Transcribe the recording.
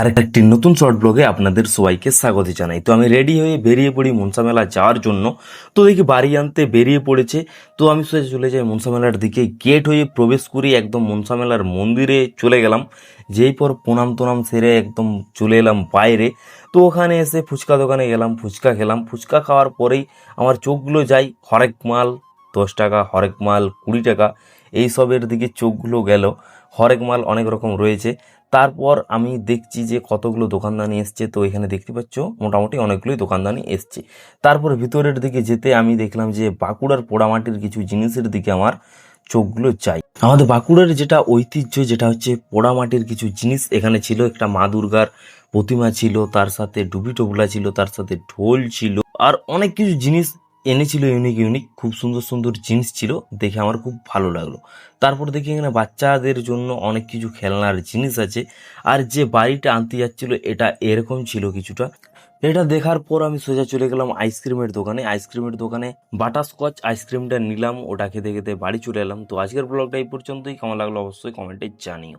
আর একটি নতুন শর্ট ব্লগে আপনাদের সবাইকে স্বাগত জানাই। তো আমি রেডি হয়ে বেরিয়ে পড়ি মনসা মেলা যাওয়ার জন্য। তো দেখি বাড়ি আনতে বেরিয়ে পড়েছে। তো আমি সোজা চলে যাই মনসা মেলার দিকে। গেট হয়ে প্রবেশ করি একদম মনসা মেলার মন্দিরে চলে গেলাম। যেই পর প্রণাম তোনাম সেরে একদম চলে এলাম বাইরে। তো ওখানে এসে ফুচকা দোকানে গেলাম, ফুচকা খেলাম। ফুচকা খাওয়ার পরেই আমার চোখগুলো যায় হরেক মাল, দশ টাকা, হরেক মাল, কুড়ি টাকা। এইসবের দিকে চোখগুলো গেল। হরেক মাল অনেক রকম রয়েছে। তারপর আমি দেখছি যে কতগুলো দোকানদানি এসছে। তো এখানে দেখতে পাচ্ছ, মোটামুটি অনেকগুলোই দোকানদানি এসছে। তারপর ভিতরের দিকে যেতে আমি দেখলাম যে বাঁকুড়ার পোড়ামাটির কিছু জিনিসের দিকে আমার চোখগুলো চাই। আমাদের বাঁকুড়ার যেটা ঐতিহ্য, যেটা হচ্ছে পোড়ামাটির কিছু জিনিস, এখানে ছিল একটা মা দুর্গার প্রতিমা ছিল, তার সাথে ডুবি টোবলা ছিল, তার সাথে ঢোল ছিল, আর অনেক কিছু জিনিস এনেছিল ইউনিক ইউনিক খুব সুন্দর সুন্দর জিনিস ছিল, দেখে আমার খুব ভালো লাগল। তারপর দেখি এখানে বাচ্চাদের জন্য অনেক কিছু খেলনার জিনিস আছে, আর যে বাড়িটা আনতে যাচ্ছিল এটা এরকম ছিল কিছুটা। এটা দেখার পর আমি সোজা চলে গেলাম আইসক্রিমের দোকানে। আইসক্রিমের দোকানে বাটারস্কচ আইসক্রিমটা নিলাম, ওটা খেতে খেতে বাড়ি চলে এলাম। তো আজকের ব্লগটা এই পর্যন্তই, কেমন লাগল অবশ্যই কমেন্টে জানিও।